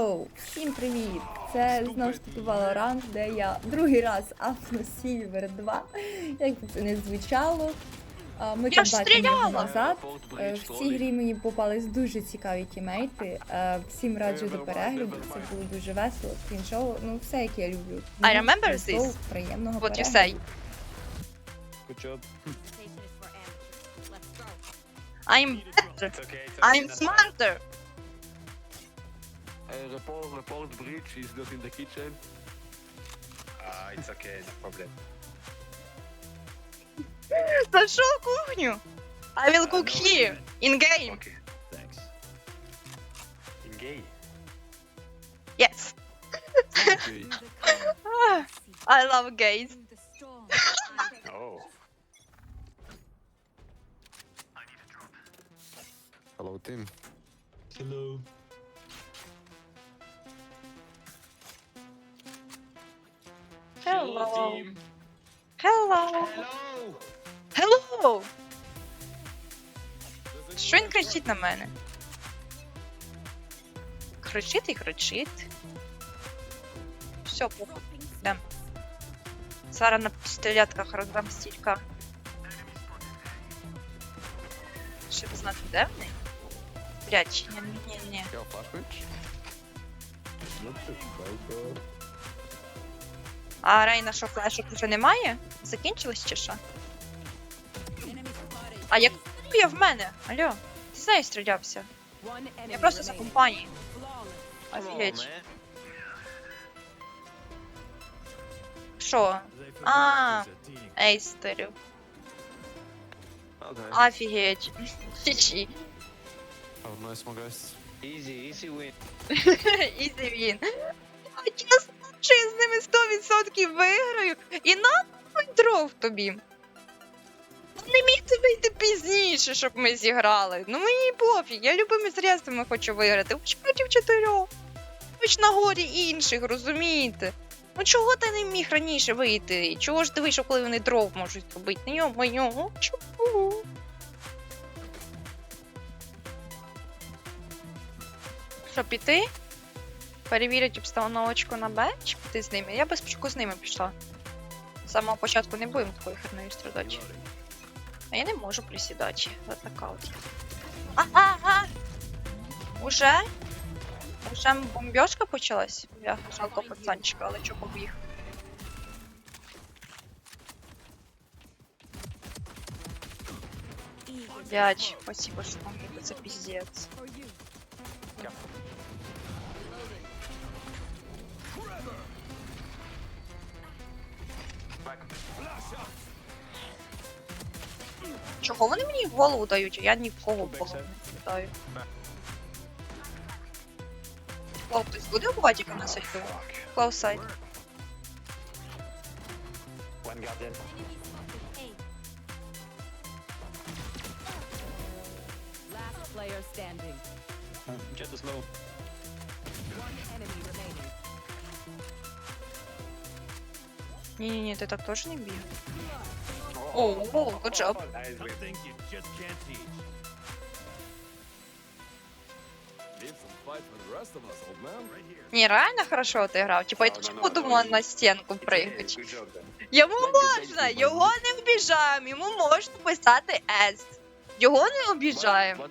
Оу, всім привіт! Це знову ж таки Valorant, де я другий раз афну Silver 2. Як би це не звучало. А, Ми Я там бачимо назад. Е, В цій грі мені попались дуже цікаві тімейти. Е, Всім раджу до перегляду. Це було дуже весело, крінжово. Ну, все, як я люблю. I remember this. Приємного What you перегляду. say? Good job. I'm better. I'm smarter. Uh, report, report breach is not in the kitchen. fine. Ah, it's okay. No problem. Зайшов в кухню. I will cook here. In game. Okay. Thanks. In gay. Yes. Okay. Ah, I love gays. Oh. Hello, team. Hello. Hello. Hello. Hello. Hello. Що він кричить на мене? Кричить і кричить. Все, похуй. Йдем. Зараз на пістолетках роздам стілька. Щоб знати, де вони? Блять, ні, ні, ні. You have flash breach? А Рейна що флешок вже немає? Закінчилось чи що? А як я в мене? Алло, ти з нею стрілявся? Я просто за компанії. Офігеть. Що? А, ейстерів. Офігеть. Guys. Easy, easy win. Ізі він. Чесно, я з ними 100% виграю. І нахуй дров тобі. Не міг ти вийти пізніше, щоб ми зіграли. Ну мені пофіг, я любими средствами хочу виграти. Хоч проти чотирьох. Хоч на горі інших, розумієте? Ну чого ти не міг раніше вийти? Чого ж ти вийшов, коли вони дров можуть робити? Ну йо-моє, ну чого? Що, піти? Перевірити обстановочку на Б чи піти з ними? Я би спочатку з ними пішла. З самого початку не будемо такою хернею страдати. А я не можу присідати. От така. А-а-а! Уже? Уже бомбьошка почалась? Я жалко пацанчика, але чого побіг? Блять, спасибо, що вам це піздець. Чого вони мені в голову дають? а Я ні в кого в голову не даю. О, хтось буде убивати, як на. Last player standing. Jet is low. Ні-ні-ні, ти так теж не біг. О, о, good job. Ні, реально хорошо ти. Типа, я теж подумала на стінку. Good. Йому можна, його не обіжаємо, йому можна писати С. Його не обіжаємо.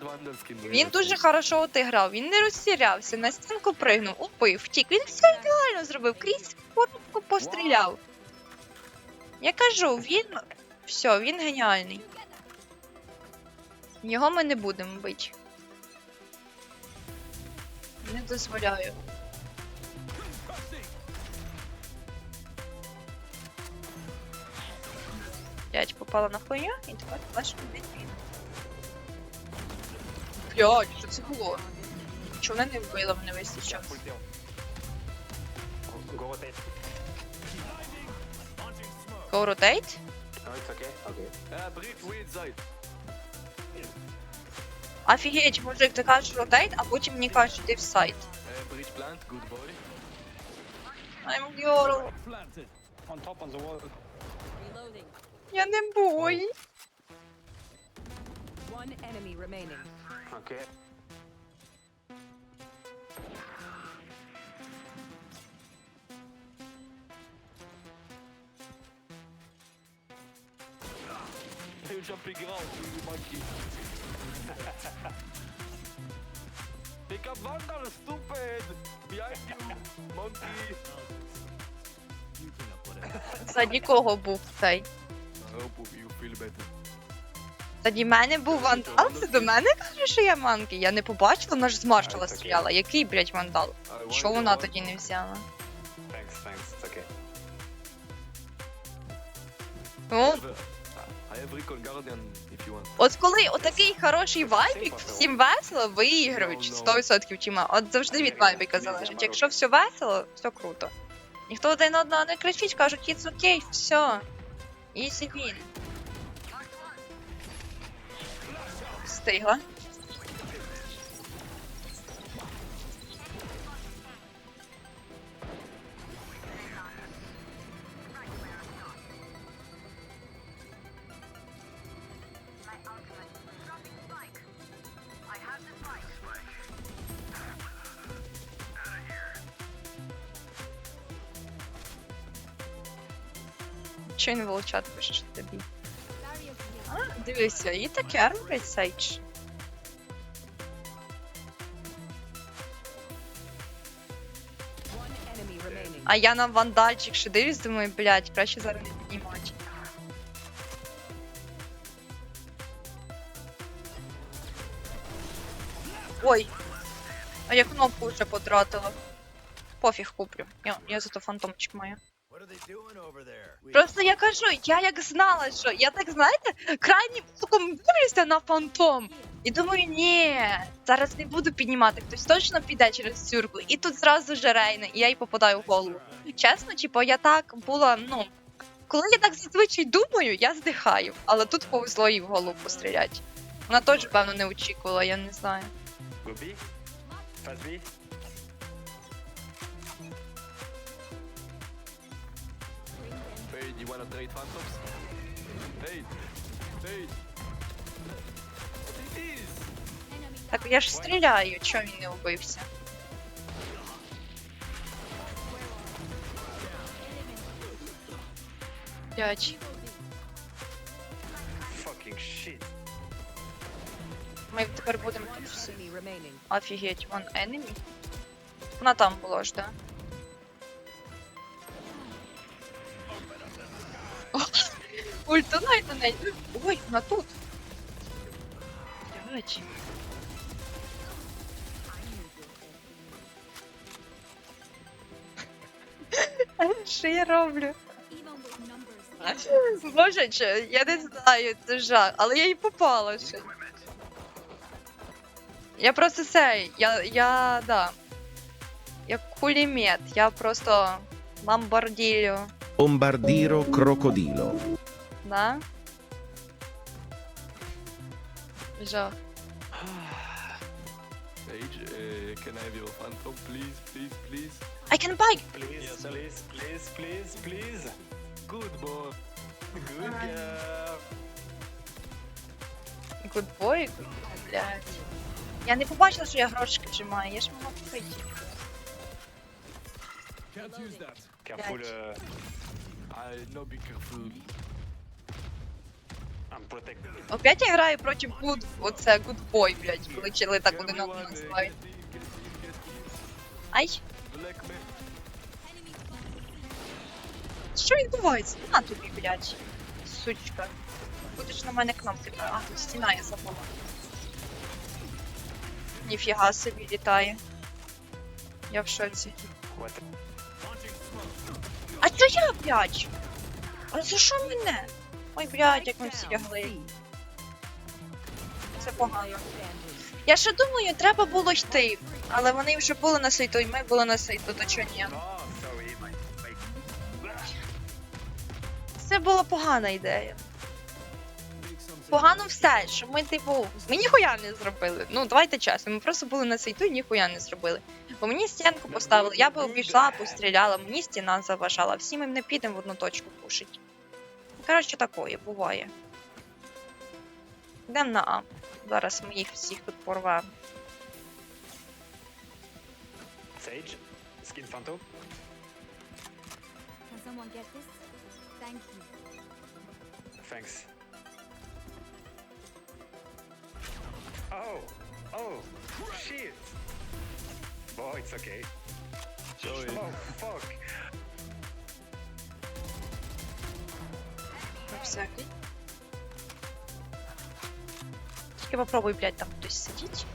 Він дуже хорошо отиграв, він не розсірявся, на стінку пригнув, упив, втік. Він все ідеально зробив, крізь коротко постріляв. Я кажу, він. Все, він геніальний. Його ми не будемо бити. Не дозволяю. Блять, попала на хуйню і тепер флеш не він. Блять, що це було? Чого вона не вбила мене весь час? Full deal. Go rotate. Launching smoke. Go rotate? No, it's okay. Okay. Uh, breach, we inside. Офігеть, мужик, ти кажеш rotate, а потім мені кажеш, ти в сайт. Uh, breach plant, good boy. I'm girl. Planted. On top on the wall. Reloading. Я не бой. One enemy remaining. Okay. You monkey. Pick up Vandal, stupid! Behind you, monkey! Заді кого був цей? Тоді мене був вандал, це до мене каже, що я манки. Я не побачила, вона ж з маршала стріляла. Який, блядь, вандал? Що вона тоді не взяла? Thanks, thanks. It's okay. Ну, от коли отакий хороший вайбік, всім весело, виіграють 100% тіма. От завжди від вайбіка залежить. Якщо все весело, все круто. Ніхто один одного не кричить, кажуть, it's окей, все. Easy win. Встигла. Що він волчат пише що тобі? Дивися, і таке робить Сейдж. А я на вандальчик ще дивлюсь, думаю, блядь, краще зараз не піднімати. Ой. А я кнопку вже потратила. Пофіг куплю. Я, я зато фантомчик маю. Просто я кажу, я як знала, що я так знаєте, крайнім оком дивлюся на фантом. І думаю, ні, зараз не буду піднімати, хтось точно піде через цюрку. І тут зразу же Рейна, і я їй попадаю в голову. Чесно, типу, я так була, ну. Коли я так зазвичай думаю, я здихаю, але тут повезло їй в голову постріляти. Вона теж, певно, не очікувала, я не знаю. Go Fade, you wanna trade phantoms? It is? Так я ж стріляю, чого він не вбився? Fucking shit. ми тепер будемо One тут всі. Офігеть, вон enemy. Вона там була ж, да? Ультунай на. Ой, вона тут. Блять. Що я роблю? Боже, че, я не знаю, це жах, але я їй попала ще. Я просто цей, я, я, да. Я кулемет, я просто бомбардію, Bombardiro crocodilo. да? Жах. Sage, uh, can I have your phantom, please, please, please? I can buy! Please, please, please, please, please. Good boy. Good girl. Good boy, блядь. Я не побачила, що я грошики вжимаю, я ж могла купити. Can't use that. Careful, uh, I no be careful. Опять я граю проти Good, оце Good Boy, блядь, коли чили так один одного називають. Ай, що відбувається? На тобі, блядь, сучка. Будеш на мене кнопки. А, тут стіна я забула. Ніфіга собі літає. Я в шоці. А чо я, блядь? А за що мене? Ой, блядь, як ми всі лягли. Це погано. Я ще думаю, треба було йти. Але вони вже були на сайту, і ми були на сайту, то чого ні? Це була погана ідея. Погано все, що ми, типу, ми ніхуя не зробили. Ну, давайте чесно, ми просто були на сайту і ніхуя не зробили. Бо мені стінку поставили, я би обійшла, постріляла, мені стіна заважала, всі ми не підемо в одну точку пушить. Коротше, такое буває. Йдемо на А. Зараз ми їх всіх тут порвемо. This? Thank you. Thanks. Oh, oh, shit. Oh, it's okay. Sorry. Oh, fuck. На всякий. Тільки попробуй, блядь, там хтось сидіть.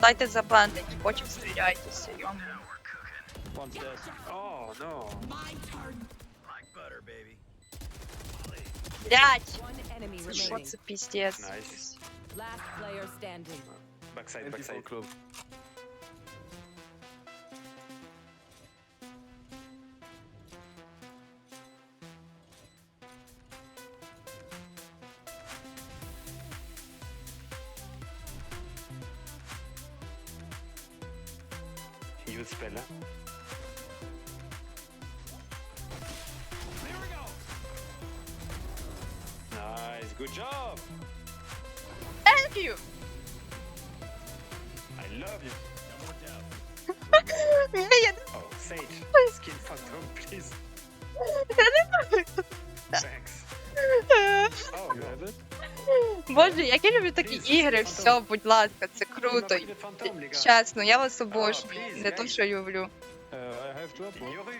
Дайте забанить, потім стріляйтеся, йому. One's dead. Oh, no. Блять! One enemy Що remaining. це піздець? Nice. Last player standing. Backside, MP4 backside. Love you. Ні, я Oh, Sage, skin phantom, please. Thanks. Oh, не... no. Боже, як я люблю такі Please, ігри, Phantom. все, будь ласка, це круто. Marquis de Phantom, les gars. Чесно, я вас обожнюю. please, Не то, guys. що люблю. Uh, I have drop. Ignoré.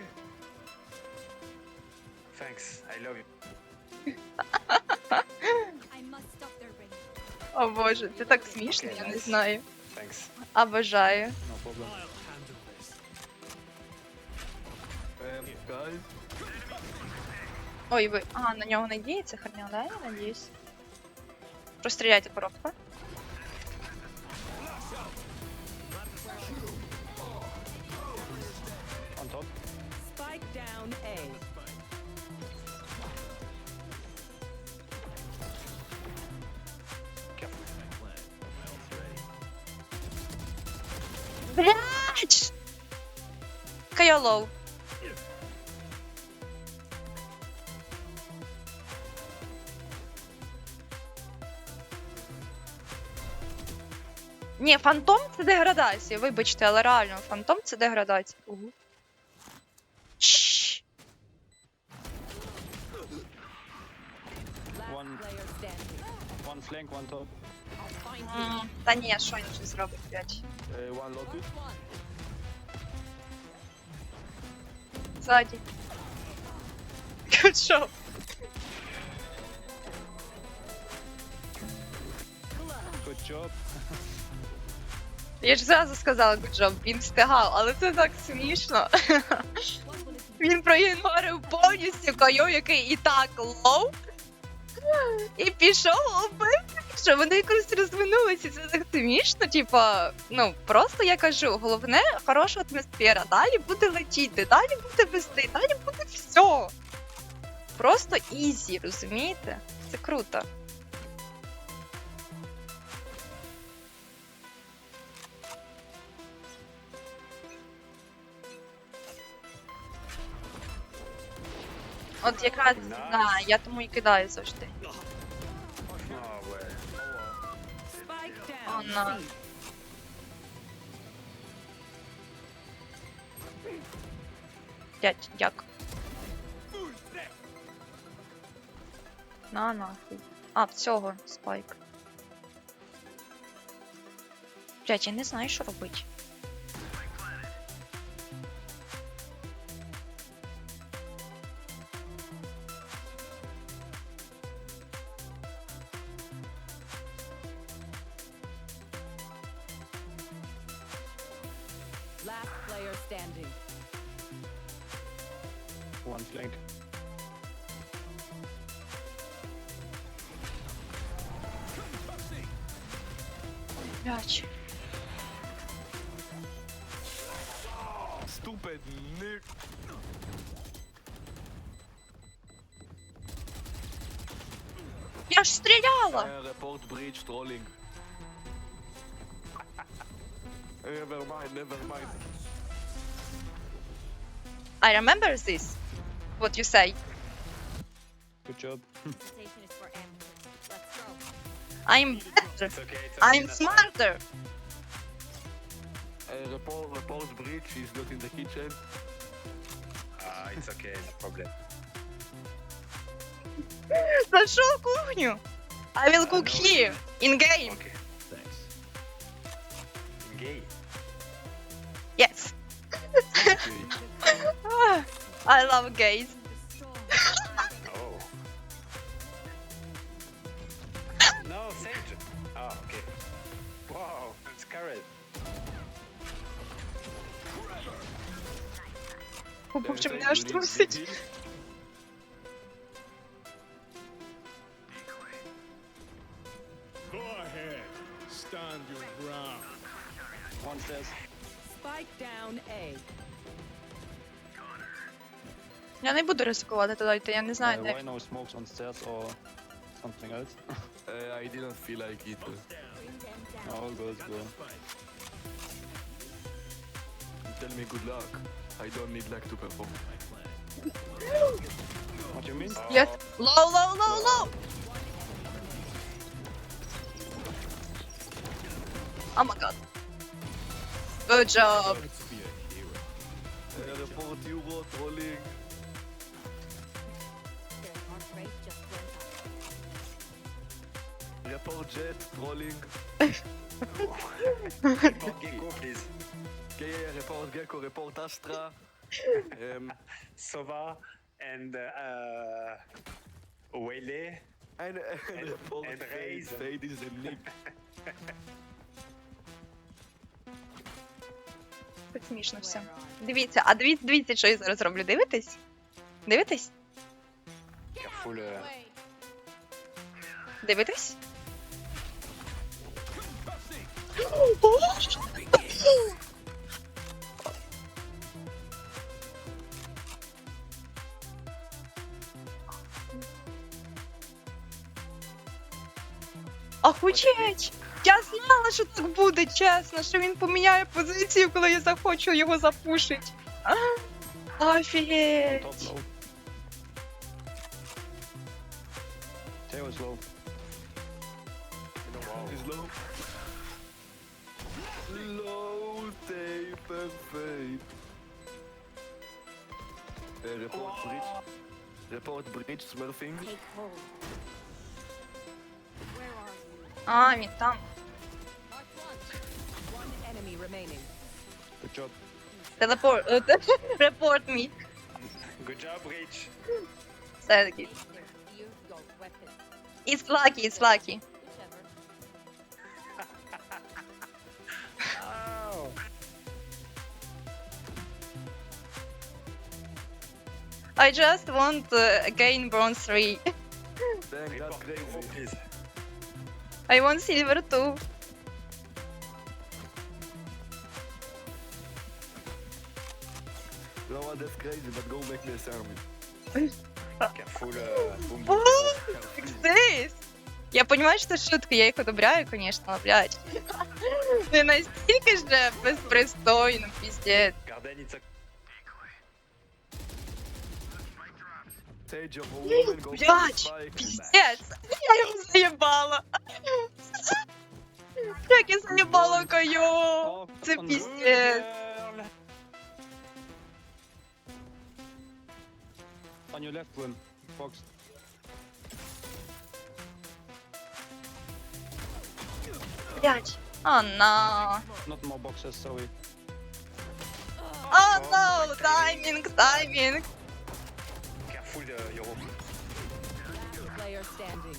Thanks, I love you. О боже, це так смішно, Окей, я не найс. знаю. Thanks. Обожаю. No problem. Um, guys. Ой, ви. А, на нього надіється херня, да? Я надіюсь. Простріляйте коробку. Блять! Кайолоу. Ні, фантом це деградація, вибачте, але реально, фантом це деградація. Угу. One- One flank, one top. Та ні, що він зробить, one lotus. Що? Good job. Я ж зразу сказала good job, він встигав, але це так смішно. Він проігнорив повністю Кайо, який і так лоу. І пішов убив, що вони якось розминулися. Це так смішно. Типа, ну просто я кажу, головне хороша атмосфера. Далі буде летіти, далі буде вести, далі буде все. Просто ізі, розумієте? Це круто. От якраз да, я тому і кидаю завжди. Down. Дядь, як? На нахуй. А, в цього спайк. Блять, я не знаю, що робити. player standing. One flank. Блять. Stupid nerd. Я ж стріляла! Uh, report breach trolling. never mind, never mind. I remember this. What you say. Good job. Station is for amateurs. Let's go. I'm better. It's okay. It's okay. I'm that's smarter. Uh, report, report breach. He's not in the kitchen. fine. Ah, it's okay. No problem. Зайшов в кухню. I will cook here. In game. Okay. Thanks. Gay. Yes. Okay. I love gays. Oh. no, Sage. Oh, okay. Wow, I'm scared. Побув, що Uh, мене Sage, аж you need трусить. Я не буду ризикувати туди йти, я не знаю, uh, де. why no smokes on stairs or something else? Uh, I didn't feel like it. All goes bro. Tell me good luck. I don't need luck to perform. What you mean? Yes. Low, low, low, low. Oh my god. Good job. Let's be a hero. Uh, Report Euro trolling. Report Gecko, please. Okay, report Gecko, report Astra. um, Sova and uh, Wele. and, and report and. Raze. Fade is a nick. Так смішно все. Дивіться, а дивіться, дивіться, що я зараз роблю. Дивитесь? Дивитесь? Careful. Uh, Дивитесь? Я знала, що так буде, чесно, що він поміняє позицію, коли я захочу його запушить. А, top Офігеть! low. Tail is low. Is low. Low tape and fade. Uh, report bridge. Report bridge smurfing. А, він там. One enemy remaining. Good job. Телепорт. Репорт мій. Good job, Rich. Все таки. It's lucky, it's lucky. Ow. I just want uh, again bronze 3. Dang, that's Report crazy. Gecko, please. I want silver 2. You know what? That's crazy, but go make me a sandwich. Careful. Uh, boom, boom. What? This? Я понимаю, що це шутки, я їх одобряю, конечно, але, блядь. Не настільки ж безпристойно, піздець. Блядь, spike. Піздець. Я його заєбала. Як я заєбала кайо. Oh, Це come on, піздець. good girl. On your left one, Fox. Блядь. О, но. Not more boxes, sorry. О, но. Таймінг, таймінг. Careful, uh, Euro. Player standing.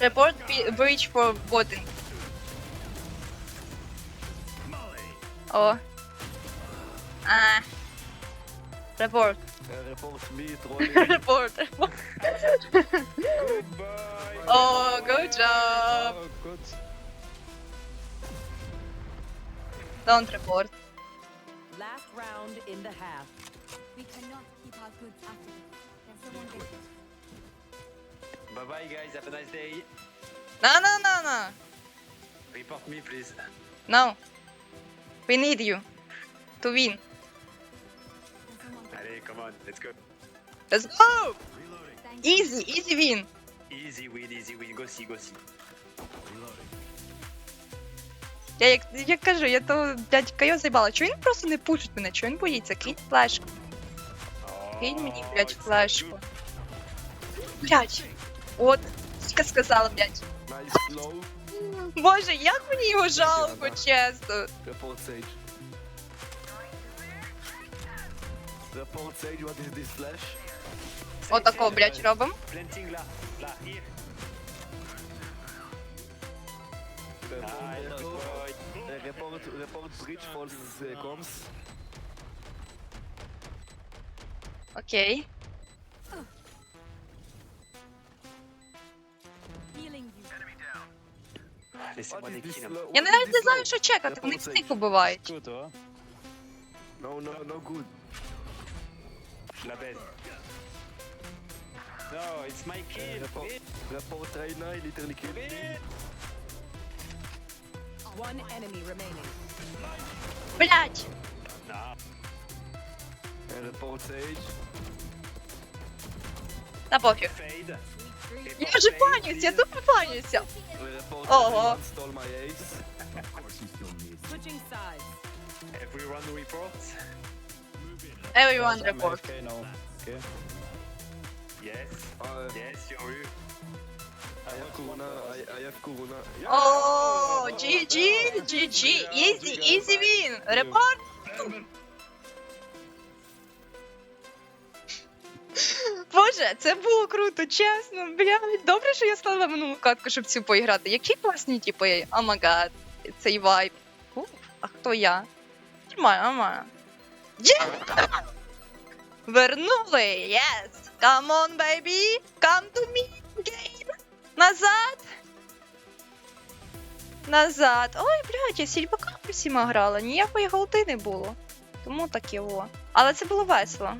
Report b- breach for botting. О. А. Report. Uh, report me trolling. Report. Goodbye. Oh, good job. Oh, good. Don't report round in the half. We cannot keep our goods up. Can someone get? Bye bye, guys. Have a nice day. No, no, no, no. Report me, please. No. We need you to win. Allez, come on, let's go. Let's go! Reloading. Easy, easy win. Easy win, easy win. Go see, go see. Reloading. Я як, як кажу, я то дядька його заїбала. Чого він просто не пушить мене? Чого він боїться? Кинь флешку. Кинь мені, блядь, флешку. Блядь. От, тільки сказала, блядь. Боже, як мені його жалко, чесно. Отако, блядь, робимо. Here. Report, Ah, report, uh, bridge false uh, comms. What is this kills. Я What is навіть не this знаю, що чекати, вони всіх убивають. No, no, no good. La baise. No, it's my kill. Report, report Reyna, he literally killed me. One enemy remaining. Блядь! Nah. And report Sage. Та пофіг. Fade. Я вже панюсь, я тупо панюся. Report Oh, everyone oh. stole my ace. Switching sides. Everyone reports. Everyone report. Okay, no. Okay. Yes. Uh, Yes, you're you. I have Corona. О, GG, GG, easy, easy win. Репорт. Боже, це було круто, чесно, блядь. Добре, що я стала минулу катку, щоб цю поіграти. Які класні типи, амагад, цей вайб. А хто я? Нормально. Є! Вернули, yes! Come on, baby! Come to me again! Назад! Назад. Ой, блядь, я сільбака всіма грала, ніякої голди не було. Тому таке о. Але це було весело.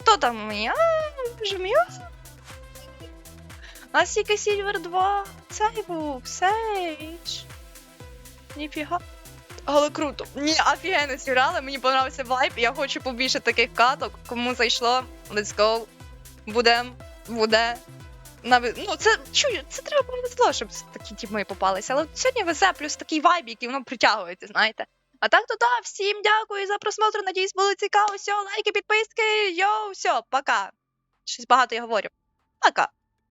Хто там у мене? А, а. У нас Сільвер 2. Цей був, Сейдж. Ніфіга. Але круто. Ні, офігенно зіграли, мені понравився вайб, я хочу побільше таких каток. Кому зайшло, let's go. Будем, буде. Навіть, ну, це чую, це треба повезло, щоб такі тіми попалися. Але сьогодні везе плюс такий вайб, який воно притягується, знаєте. А так то да, всім дякую за просмотр. Надіюсь, було цікаво. Все, лайки, підписки. Йоу, все, пока. Щось багато я говорю. Пока.